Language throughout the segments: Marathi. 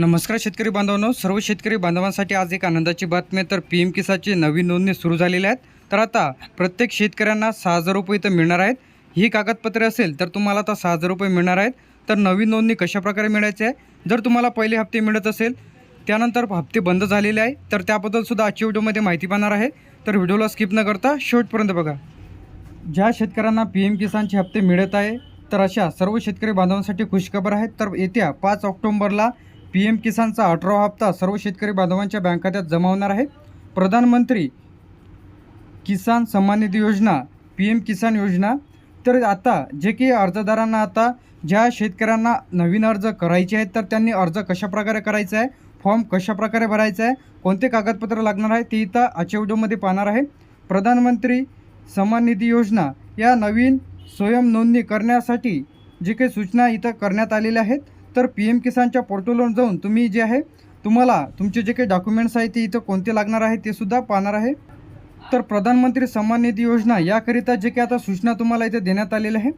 नमस्कार शेतकरी बांधवांनो. सर्व शेतकरी बांधवांसाठी आज एक आनंदाची बातमी तर पी एम किसाची नवीन नोंदणी सुरू झालेली आहेत तर आता प्रत्येक शेतकऱ्यांना सहा हजार रुपये इथं मिळणार आहेत. ही कागदपत्रे असेल तर तुम्हाला आता सहा हजार रुपये मिळणार आहेत. तर नवीन नोंदणी कशाप्रकारे मिळायची आहे? जर तुम्हाला पहिले हप्ते मिळत असेल त्यानंतर हप्ते बंद झालेले आहे तर त्याबद्दल सुद्धा आजच्या व्हिडिओमध्ये माहिती पाहणार आहे. तर व्हिडिओला स्किप न करता शेवटपर्यंत बघा. ज्या शेतकऱ्यांना पी एम किसानचे हप्ते मिळत आहे तर अशा सर्व शेतकरी बांधवांसाठी खुशखबर आहे तर येत्या पाच ऑक्टोंबरला पी एम किसानचा अठरावा हप्ता सर्व शेतकरी बांधवांच्या बँक खात्यात जमा होणार आहे. प्रधानमंत्री किसान सन्मान निधी योजना पी एम किसान योजना. तर आता जे की अर्जदारांना आता ज्या शेतकऱ्यांना नवीन अर्ज करायचे आहेत तर त्यांनी अर्ज कशाप्रकारे करायचा आहे? फॉर्म कशाप्रकारे भरायचा आहे? कोणते कागदपत्र लागणार आहे? ते इथं आजच्या व्हिडिओमध्ये पाहणार आहे. प्रधानमंत्री सन्मान निधी योजना या नवीन स्वयं नोंदणी करण्यासाठी जे काही सूचना इथं करण्यात आलेल्या आहेत तर पी एम किसानच्या पोर्टलवर जाऊन तुम्ही जे आहे तुम्हाला तुमचे जे काही डॉक्युमेंट्स आहेत ते इथं कोणते लागणार आहे ते सुद्धा पाहणार आहे. तर प्रधानमंत्री सन्मान निधी योजना याकरिता जे काही आता सूचना तुम्हाला इथे देण्यात आलेल्या आहे.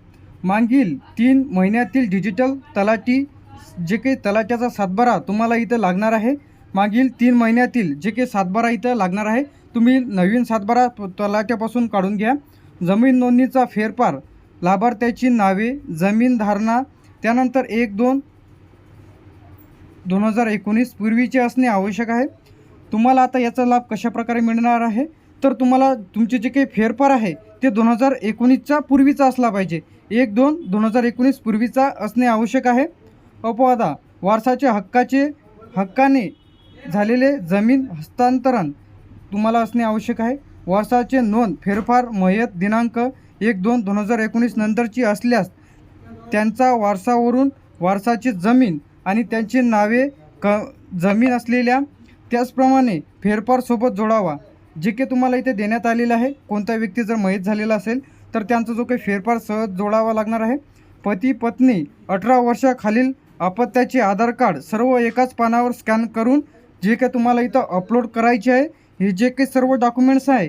मागील तीन महिन्यातील डिजिटल तलाठी जे काही तलाट्याचा सातबारा तुम्हाला इथं लागणार आहे. मागील तीन महिन्यातील जे काही सातबारा इथं लागणार आहे तुम्ही नवीन सातबारा तलाट्यापासून काढून घ्या. जमीन नोंदणीचा फेरफार लाभार्थ्याची नावे जमीन धारणा त्यानंतर एक दोन दोन हजार एकोणीस पूर्वीचे असणे आवश्यक आहे. तुम्हाला आता याचा लाभ कशाप्रकारे मिळणार आहे? तर तुम्हाला तुमचे जे काही फेरफार आहे ते दोन हजार एकोणीसच्या पूर्वीचा असला पाहिजे. एक दोन दोन हजार एकोणीस पूर्वीचा असणे आवश्यक आहे. अपवादा वारसाच्या हक्काचे हक्काने झालेले जमीन हस्तांतरण तुम्हाला असणे आवश्यक आहे. वारसाचे नोंद फेरफार मयत दिनांक एक दोन दोन हजार एकोणीस नंतरची असल्यास त्यांचा वारसावरून वारसाची जमीन आणि त्यांची नावे क जमीन असलेल्या त्याचप्रमाणे फेरफारसोबत जोडावा जे काही तुम्हाला इथे देण्यात आलेलं आहे. कोणता व्यक्ती जर मयत झालेला असेल तर त्यांचा जो काही फेरफार सहज जोडावा लागणार आहे. पती पत्नी अठरा वर्षाखालील अपत्याचे आधार कार्ड सर्व एकाच पानावर स्कॅन करून जे काही तुम्हाला इथं अपलोड करायचे आहे हे जे काही सर्व डॉक्युमेंट्स आहे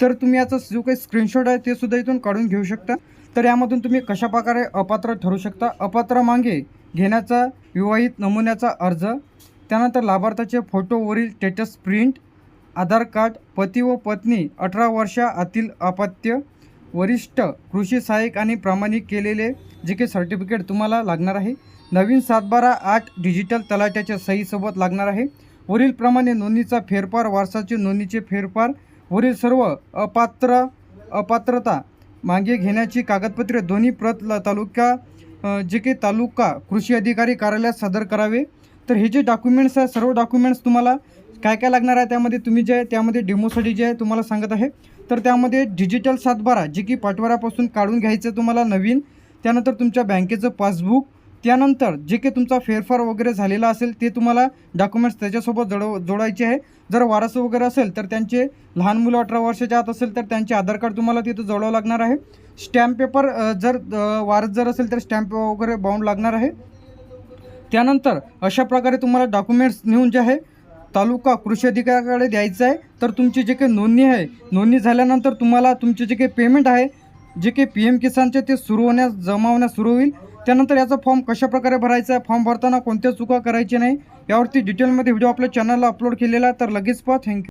तर तुम्ही याचा जो काही स्क्रीनशॉट आहे ते सुद्धा इथून काढून घेऊ शकता. तर यामधून तुम्ही कशाप्रकारे अपात्र ठरू शकता? अपात्र मागे घेण्याचा विवाहित नमुन्याचा अर्ज त्यानंतर लाभार्थ्याचे फोटोवरील स्टेटस प्रिंट आधार कार्ड पती व पत्नी अठरा वर्षा आतील अपत्य वरिष्ठ कृषी सहाय्यक आणि प्रामाणिक केलेले जे काही सर्टिफिकेट तुम्हाला लागणार आहे नवीन सातबारा आठ डिजिटल तलाट्याच्या सहीसोबत लागणार आहे. वरीलप्रमाणे नोंदणीचा फेरफार वारसाचे नोंदणीचे फेरफार वरील सर्व अपात्र अपात्रता मागे घेण्याची कागदपत्रे दोन्ही प्रत ल- तालुका जे काही तालुका कृषी अधिकारी कार्यालयात सादर करावे. तर हे जे डॉक्युमेंट्स आहे सर्व डॉक्युमेंट्स तुम्हाला काय काय लागणार आहे त्यामध्ये तुम्ही जे आहे त्यामध्ये डेमोसाठी जे आहे तुम्हाला सांगत आहे. तर त्यामध्ये डिजिटल सातबारा जे की पाटवाऱ्यापासून काढून घ्यायचं तुम्हाला नवीन. त्यानंतर तुमच्या बँकेचं पासबुक त्यानंतर जे काही तुमचा फेरफार वगैरे झालेला असेल ते तुम्हाला डॉक्युमेंट्स त्याच्यासोबत जोडव जोडायचे आहे. जर वारसं वगैरे असेल तर त्यांचे लहान मुलं अठरा वर्षाच्या आत असेल तर त्यांचे आधार कार्ड तुम्हाला तिथं जोडावं लागणार आहे. स्टॅम्प पेपर जर वारस जर असेल तर स्टॅम्प वगैरे बाउंड लागणार आहे. त्यानंतर अशा प्रकारे तुम्हाला डॉक्युमेंट्स नेऊन जे आहे तालुका कृषी अधिकाऱ्याकडे द्यायचं आहे. तर तुमची जे काही नोंदणी आहे नोंदणी झाल्यानंतर तुम्हाला तुमचे जे काही पेमेंट आहे जे काही पी एम किसानचे ते सुरू होण्यास जमा होण्यास सुरू होईल. त्यानंतर याचा फॉर्म कशाप्रकारे भरायचा आहे? फॉर्म भरताना कोणत्या चुका करायची नाही? यावरती डिटेलमध्ये व्हिडिओ आपल्या चॅनलला अपलोड केलेला तर लगेच पहा. थँक्यू